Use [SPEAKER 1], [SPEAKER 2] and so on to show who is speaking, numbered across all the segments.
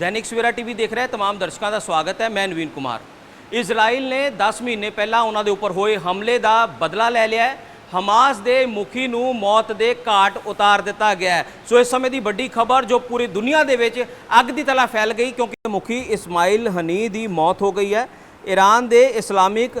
[SPEAKER 1] ਦੈਨਿਕ Savera TV ਦੇਖ ਰਹੇ तमाम ਦਰਸ਼ਕਾਂ ਦਾ ਸਵਾਗਤ ਹੈ ਮੈਂ ਨਵੀਨ ਕੁਮਾਰ ਇਜ਼ਰਾਈਲ ਨੇ 10 ਮਹੀਨੇ ਪਹਿਲਾਂ ਉਹਨਾਂ ਦੇ ਉੱਪਰ ਹੋਏ ਹਮਲੇ ਦਾ ਬਦਲਾ ਲੈ ਲਿਆ ਹੈ ਹਮਾਸ ਦੇ ਮੁਖੀ ਨੂੰ ਮੌਤ ਦੇ ਘਾਟ ਉਤਾਰ ਦਿੱਤਾ ਗਿਆ ਹੈ ਸੋ ਇਸ ਸਮੇਂ ਦੀ ਵੱਡੀ ਖਬਰ ਜੋ ਪੂਰੀ ਦੁਨੀਆ ਦੇ ਵਿੱਚ ਅੱਗ ਦੀ ਤਰ੍ਹਾਂ ਫੈਲ ਗਈ ਕਿਉਂਕਿ ਮੁਖੀ ਇਸਮਾਇਲ ਹਨੀ ਦੀ ਮੌਤ ਹੋ ਗਈ ਹੈ ਈਰਾਨ ਦੇ ਇਸਲਾਮਿਕ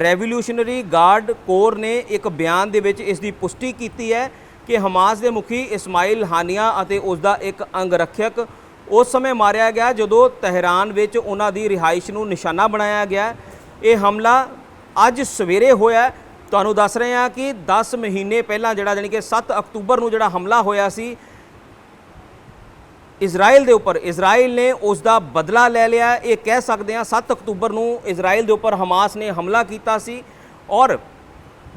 [SPEAKER 1] ਰੈਵੋਲੂਸ਼ਨਰੀ ਗਾਰਡ ਕੋਰ ਨੇ ਇੱਕ ਬਿਆਨ ਦੇ ਵਿੱਚ ਇਸ ਦੀ ਪੁਸ਼ਟੀ ਕੀਤੀ ਹੈ ਕਿ ਹਮਾਸ ਦੇ ਮੁਖੀ ਇਸਮਾਇਲ ਹਾਨੀਆ ਅਤੇ ਉਸ ਦਾ ਇੱਕ ਅੰਗਰੱਖਿਅਕ ਉਸ ਸਮੇਂ ਮਾਰਿਆ ਗਿਆ ਜਦੋਂ ਤਹਿਰਾਨ ਵਿੱਚ ਉਹਨਾਂ ਦੀ ਰਿਹਾਇਸ਼ ਨੂੰ ਨਿਸ਼ਾਨਾ ਬਣਾਇਆ ਗਿਆ। ਇਹ ਹਮਲਾ ਅੱਜ ਸਵੇਰੇ ਹੋਇਆ ਤੁਹਾਨੂੰ ਦੱਸ ਰਹੇ ਹਾਂ ਕਿ 10 ਮਹੀਨੇ ਪਹਿਲਾਂ ਜਿਹੜਾ ਜਾਣੀ ਕਿ 7 ਅਕਤੂਬਰ ਨੂੰ ਜਿਹੜਾ ਹਮਲਾ ਹੋਇਆ ਸੀ ਇਜ਼ਰਾਈਲ ਦੇ ਉੱਪਰ। ਇਜ਼ਰਾਈਲ ਨੇ ਉਸ ਦਾ ਬਦਲਾ ਲੈ ਲਿਆ। ਇਹ ਕਹਿ ਸਕਦੇ ਹਾਂ 7 ਅਕਤੂਬਰ ਨੂੰ ਇਜ਼ਰਾਈਲ ਦੇ ਉੱਪਰ ਹਮਾਸ ਨੇ ਹਮਲਾ ਕੀਤਾ ਸੀ ਔਰ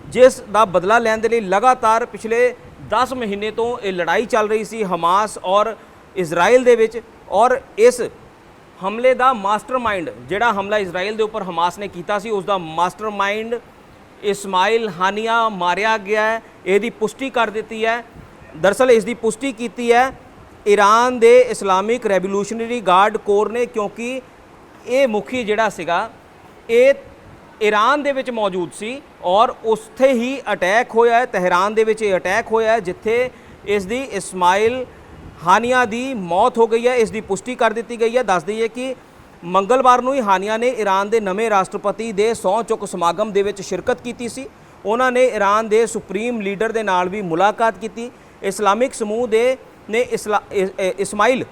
[SPEAKER 1] ਜਿਸ ਦਾ ਬਦਲਾ ਲੈਣ ਦੇ ਲਈ ਲਗਾਤਾਰ ਪਿਛਲੇ 10 ਮਹੀਨੇ ਤੋਂ ਇਹ ਲੜਾਈ ਚੱਲ ਰਹੀ ਸੀ ਹਮਾਸ ਔਰ ਇਜ਼ਰਾਈਲ ਦੇ ਵਿੱਚ ਔਰ ਇਸ ਹਮਲੇ ਦਾ ਮਾਸਟਰਮਾਈਂਡ ਜਿਹੜਾ ਹਮਲਾ ਇਜ਼ਰਾਈਲ ਦੇ ਉੱਪਰ ਹਮਾਸ ਨੇ ਕੀਤਾ ਸੀ ਉਸ ਦਾ ਮਾਸਟਰਮਾਈਂਡ ਇਸਮਾਇਲ ਹਾਨੀਆ ਮਾਰਿਆ ਗਿਆ ਹੈ। ਇਹਦੀ ਪੁਸ਼ਟੀ ਕਰ ਦਿੱਤੀ ਹੈ। ਦਰਸਲ ਇਸ ਦੀ ਪੁਸ਼ਟੀ ਕੀਤੀ ਹੈ ਈਰਾਨ ਦੇ ਇਸਲਾਮਿਕ ਰੈਵੋਲੂਸ਼ਨਰੀ ਗਾਰਡ ਕੋਰ ਨੇ, ਕਿਉਂਕਿ ਇਹ ਮੁਖੀ ਜਿਹੜਾ ਸੀਗਾ, ਇਹ ਈਰਾਨ ਦੇ ਵਿੱਚ ਮੌਜੂਦ ਸੀ ਔਰ ਉੱਥੇ ਹੀ ਅਟੈਕ ਹੋਇਆ ਹੈ, ਤਹਿਰਾਨ ਦੇ ਵਿੱਚ ਇਹ ਅਟੈਕ ਹੋਇਆ ਹੈ, ਜਿੱਥੇ ਇਸ ਦੀ ਇਸਮਾਇਲ ਹਾਨੀਆ ਦੀ ਮੌਤ ਹੋ ਗਈ ਹੈ, ਇਸ ਦੀ ਪੁਸ਼ਟੀ ਕਰ ਦਿੱਤੀ ਗਈ ਹੈ। ਦੱਸ ਦਈਏ ਕਿ ਮੰਗਲਵਾਰ ਨੂੰ ਹੀ ਹਾਨੀਆ ਨੇ ਈਰਾਨ ਦੇ ਨਵੇਂ ਰਾਸ਼ਟਰਪਤੀ ਦੇ ਸਹੁੰ ਚੁੱਕ ਸਮਾਗਮ ਦੇ ਵਿੱਚ ਸ਼ਿਰਕਤ ਕੀਤੀ ਸੀ। ਉਹਨਾਂ ਨੇ ਈਰਾਨ ਦੇ ਸੁਪਰੀਮ ਲੀਡਰ ਦੇ ਨਾਲ ਵੀ ਮੁਲਾਕਾਤ ਕੀਤੀ। ਇਸਲਾਮਿਕ ਸਮੂਹ ਦੇ ਨੇ ਇਸਲਾ- ਇਸਮਾਈਲ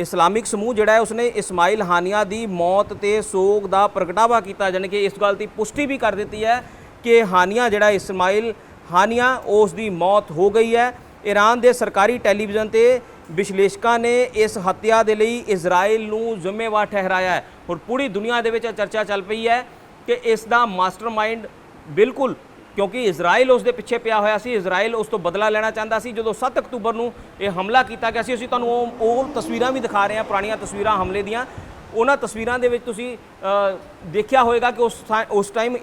[SPEAKER 1] ਇਸਲਾਮਿਕ ਸਮੂਹ ਜਿਹੜਾ ਹੈ ਉਸਨੇ ਇਸਮਾਈਲ ਹਾਨੀਆ ਦੀ ਮੌਤ ਤੇ ਸੋਗ ਦਾ ਪ੍ਰਗਟਾਵਾ ਕੀਤਾ, ਜਾਣੀ ਕਿ ਇਸ ਗੱਲ ਦੀ ਪੁਸ਼ਟੀ ਵੀ ਕਰ ਦਿੱਤੀ ਹੈ ਕਿ ਹਾਨੀਆ ਜਿਹੜਾ ਇਸਮਾਈਲ ਹਾਨੀਆ, ਉਸ ਦੀ ਮੌਤ ਹੋ ਗਈ ਹੈ। ਈਰਾਨ ਦੇ ਸਰਕਾਰੀ ਟੈਲੀਵਿਜ਼ਨ ਤੇ ਵਿਸ਼ਲੇਸ਼ਕਾਂ ਨੇ ਇਸ ਹੱਤਿਆ ਦੇ ਲਈ ਇਜ਼ਰਾਈਲ ਨੂੰ ਜ਼ਿੰਮੇਵਾਰ ਠਹਿਰਾਇਆ ਹੈ। ਹੁਣ ਪੂਰੀ ਦੁਨੀਆ ਦੇ ਵਿੱਚ ਚਰਚਾ ਚੱਲ ਪਈ ਹੈ ਕਿ ਇਸ ਦਾ ਮਾਸਟਰਮਾਈਂਡ ਬਿਲਕੁਲ ਕਿਉਂਕਿ ਇਜ਼ਰਾਈਲ ਉਸ ਦੇ ਪਿੱਛੇ ਪਿਆ ਹੋਇਆ ਸੀ, ਇਜ਼ਰਾਈਲ ਉਸ ਤੋਂ ਬਦਲਾ ਲੈਣਾ ਚਾਹੁੰਦਾ ਸੀ। ਜਦੋਂ 7 ਅਕਤੂਬਰ ਨੂੰ ਇਹ ਹਮਲਾ ਕੀਤਾ ਗਿਆ ਸੀ, ਅਸੀਂ ਤੁਹਾਨੂੰ ਉਹ ਉਹ ਤਸਵੀਰਾਂ ਵੀ ਦਿਖਾ ਰਹੇ ਹਾਂ, ਪੁਰਾਣੀਆਂ ਤਸਵੀਰਾਂ ਹਮਲੇ ਦੀਆਂ। ਉਹਨਾਂ ਤਸਵੀਰਾਂ ਦੇ ਵਿੱਚ ਤੁਸੀਂ ਦੇਖਿਆ ਹੋਵੇਗਾ ਕਿ ਉਸ ਥਾਂ- ਉਸ ਟਾਈਮ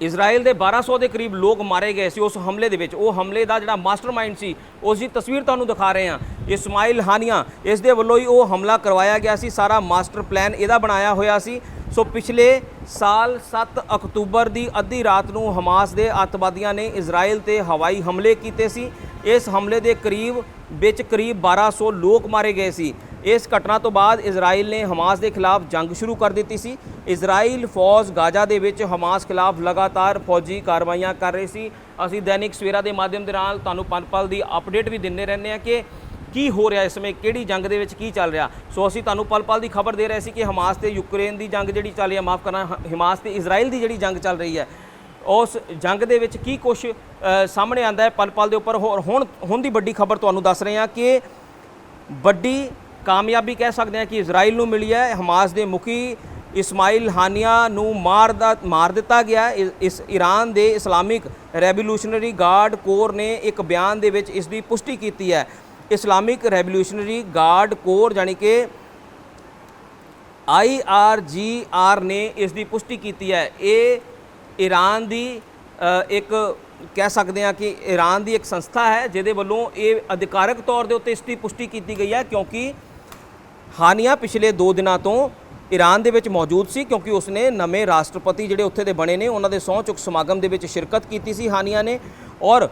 [SPEAKER 1] ਇਜ਼ਰਾਈਲ ਦੇ 1200 ਦੇ ਕਰੀਬ ਲੋਕ ਮਾਰੇ ਗਏ ਸੀ ਉਸ ਹਮਲੇ ਦੇ ਵਿੱਚ। ਉਹ ਹਮਲੇ ਦਾ ਜਿਹੜਾ ਮਾਸਟਰਮਾਈਂਡ ਸੀ, ਉਸ ਦੀ ਤਸਵੀਰ ਤੁਹਾਨੂੰ ਦਿਖਾ ਰਹੇ ਹਾਂ। ਇਸਮਾਇਲ ਹਾਨੀਆ, ਇਸ ਦੇ ਵੱਲੋਂ ਹੀ ਉਹ ਹਮਲਾ ਕਰਵਾਇਆ ਗਿਆ ਸੀ। ਸਾਰਾ ਮਾਸਟਰ ਪਲਾਨ ਇਹਦਾ ਬਣਾਇਆ ਹੋਇਆ ਸੀ। ਸੋ ਪਿਛਲੇ ਸਾਲ 7 ਅਕਤੂਬਰ ਦੀ ਅੱਧੀ ਰਾਤ ਨੂੰ ਹਮਾਸ ਦੇ ਅੱਤਵਾਦੀਆਂ ਨੇ ਇਜ਼ਰਾਈਲ ਤੇ ਹਵਾਈ ਹਮਲੇ ਕੀਤੇ ਸੀ। ਇਸ ਹਮਲੇ ਦੇ ਕਰੀਬ, ਵਿੱਚ ਕਰੀਬ 1200 ਲੋਕ ਮਾਰੇ ਗਏ ਸੀ। ਇਸ ਘਟਨਾ ਤੋਂ ਬਾਅਦ ਇਜ਼ਰਾਈਲ ਨੇ ਹਮਾਸ ਦੇ ਖਿਲਾਫ ਜੰਗ ਸ਼ੁਰੂ ਕਰ ਦਿੱਤੀ ਸੀ। ਇਜ਼ਰਾਈਲ ਫੌਜ ਗਾਜ਼ਾ ਦੇ ਵਿੱਚ ਹਮਾਸ ਖਿਲਾਫ ਲਗਾਤਾਰ ਫੌਜੀ ਕਾਰਵਾਈਆਂ ਕਰ ਰਹੀ ਸੀ। ਅਸੀਂ ਦੈਨਿਕ ਸਵੇਰਾ ਦੇ ਮਾਧਿਅਮ ਦੇ ਨਾਲ ਤੁਹਾਨੂੰ ਪਲ ਪਲ ਦੀ ਅਪਡੇਟ ਵੀ ਦਿੰਦੇ ਰਹਿੰਦੇ ਹਾਂ ਕਿ ਕੀ ਹੋ ਰਿਹਾ ਇਸ ਸਮੇਂ, ਕਿਹੜੀ ਜੰਗ ਦੇ ਵਿੱਚ ਕੀ ਚੱਲ ਰਿਹਾ। ਸੋ ਅਸੀਂ ਤੁਹਾਨੂੰ ਪਲ ਪਲ ਦੀ ਖਬਰ ਦੇ ਰਹੇ ਸੀ ਕਿ ਹਮਾਸ ਤੇ ਯੂਕਰੇਨ ਦੀ ਜੰਗ ਜਿਹੜੀ ਚੱਲ ਰਹੀ ਹੈ, ਮਾਫ ਕਰਨਾ, ਹ- ਹਮਾਸ ਤੇ ਇਜ਼ਰਾਈਲ ਦੀ ਜਿਹੜੀ ਜੰਗ ਚੱਲ ਰਹੀ ਹੈ, ਉਸ ਜੰਗ ਦੇ ਵਿੱਚ ਕੀ ਕੁਝ ਸਾਹਮਣੇ ਆਂਦਾ ਹੈ ਪਲ ਪਲ ਦੇ ਉੱਪਰ। ਹੋਰ ਹੁਣ ਹੁਣ ਦੀ ਵੱਡੀ ਖਬਰ ਤੁਹਾਨੂੰ ਦੱਸ ਰਹੇ ਹਾਂ ਕਿ ਵੱਡੀ ਕਾਮਯਾਬੀ ਕਹਿ ਸਕਦੇ ਹਾਂ ਕਿ ਇਜ਼ਰਾਈਲ ਨੂੰ ਮਿਲੀ ਹੈ। ਹਮਾਸ ਦੇ ਮੁਖੀ ਇਸਮਾਈਲ ਹਾਨੀਆ ਨੂੰ ਮਾਰ ਦਾ ਮਾਰ ਦਿੱਤਾ ਗਿਆ ਇਸ- ਈਰਾਨ ਦੇ ਇਸਲਾਮਿਕ ਰੈਵੋਲੂਸ਼ਨਰੀ ਗਾਰਡ ਕੋਰ ਨੇ ਇੱਕ ਬਿਆਨ ਦੇ ਵਿੱਚ ਇਸ ਦੀ ਪੁਸ਼ਟੀ ਕੀਤੀ ਹੈ। ਇਸਲਾਮਿਕ ਰੈਵੋਲੂਸ਼ਨਰੀ ਗਾਰਡ ਕੋਰ ਜਾਨੀ ਕਿ ਆਈਆਰਜੀਆਰ ਨੇ ਇਸ ਦੀ ਪੁਸ਼ਟੀ ਕੀਤੀ ਹੈ। ਇਹ ਈਰਾਨ ਦੀ ਇੱਕ ਕਹਿ ਸਕਦੇ ਹਾਂ ਕਿ ਈਰਾਨ ਦੀ ਇੱਕ ਸੰਸਥਾ ਹੈ, ਜਿਹਦੇ ਵੱਲੋਂ ਇਹ ਅਧਿਕਾਰਕ ਤੌਰ ਦੇ ਉੱਤੇ ਇਸ ਦੀ ਪੁਸ਼ਟੀ ਕੀਤੀ ਗਈ ਹੈ। ਕਿਉਂਕਿ ਹਾਨੀਆ ਪਿਛਲੇ 2 ਦਿਨਾਂ ਤੋਂ ਈਰਾਨ ਦੇ ਵਿੱਚ ਮੌਜੂਦ ਸੀ ਕਿਉਂਕਿ ਉਸਨੇ ਨਵੇਂ ਰਾਸ਼ਟਰਪਤੀ ਜਿਹੜੇ ਉੱਥੇ ਦੇ ਬਣੇ ਨੇ, ਉਹਨਾਂ ਦੇ ਸਹੁੰ ਚੁੱਕ ਸਮਾਗਮ ਦੇ ਵਿੱਚ ਸ਼ਿਰਕਤ ਕੀਤੀ ਸੀ ਹਾਨੀਆ ਨੇ ਔਰ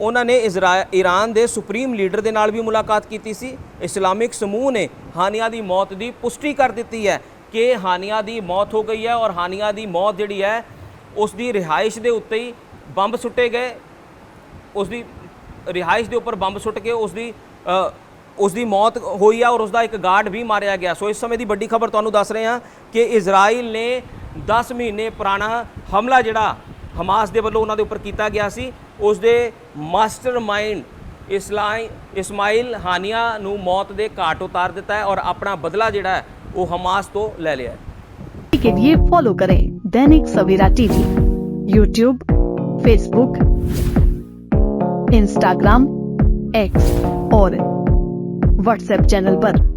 [SPEAKER 1] ਉਹਨਾਂ ਨੇ ਇਜ਼ਰਾ- ਈਰਾਨ ਦੇ ਸੁਪਰੀਮ ਲੀਡਰ ਦੇ ਨਾਲ ਵੀ ਮੁਲਾਕਾਤ ਕੀਤੀ ਸੀ। ਇਸਲਾਮਿਕ ਸਮੂਹ ਨੇ ਹਾਨੀਆ ਦੀ ਮੌਤ ਦੀ ਪੁਸ਼ਟੀ ਕਰ ਦਿੱਤੀ ਹੈ ਕਿ ਹਾਨੀਆ ਦੀ ਮੌਤ ਹੋ ਗਈ ਹੈ ਔਰ ਹਾਨੀਆ ਦੀ ਮੌਤ ਜਿਹੜੀ ਹੈ ਉਸ ਦੀ ਰਿਹਾਇਸ਼ ਦੇ ਉੱਤੇ ਹੀ ਬੰਬ ਸੁੱਟੇ ਗਏ। ਉਸ ਦੀ ਰਿਹਾਇਸ਼ ਦੇ ਉੱਪਰ ਬੰਬ ਸੁੱਟ ਕੇ ਉਸ ਦੀ ਉਸ ਦੀ ਮੌਤ ਹੋਈ ਆ ਔਰ ਉਸ ਦਾ ਇੱਕ ਗਾਰਡ ਵੀ ਮਾਰਿਆ ਗਿਆ ਸੋ ਇਸ ਸਮੇਂ ਦੀ ਵੱਡੀ ਖਬਰ ਤੁਹਾਨੂੰ ਦੱਸ ਰਹੇ ਹਾਂ ਕਿ ਇਜ਼ਰਾਈਲ ਨੇ 10 ਮਹੀਨੇ ਪੁਰਾਣਾ ਹਮਲਾ ਜਿਹੜਾ ਹਮਾਸ ਦੇ ਵੱਲੋਂ ਉਹਨਾਂ ਦੇ ਉੱਪਰ ਕੀਤਾ ਗਿਆ ਸੀ ਉਸ ਦੇ ਮਾਸਟਰਮਾਈਂਡ ਇਸਲਾਈ ਇਸਮਾਈਲ ਹਾਨੀਆ ਨੂੰ ਮੌਤ ਦੇ ਘਾਟ ਉਤਾਰ ਦਿੱਤਾ ਹੈ ਔਰ ਆਪਣਾ ਬਦਲਾ ਜਿਹੜਾ ਹੈ ਉਹ ਹਮਾਸ ਤੋਂ ਲੈ ਲਿਆ ਹੈ
[SPEAKER 2] के लिए फॉलो करें Dainik Savera TV YouTube Facebook Instagram X और व्हाट्सएप चैनल पर।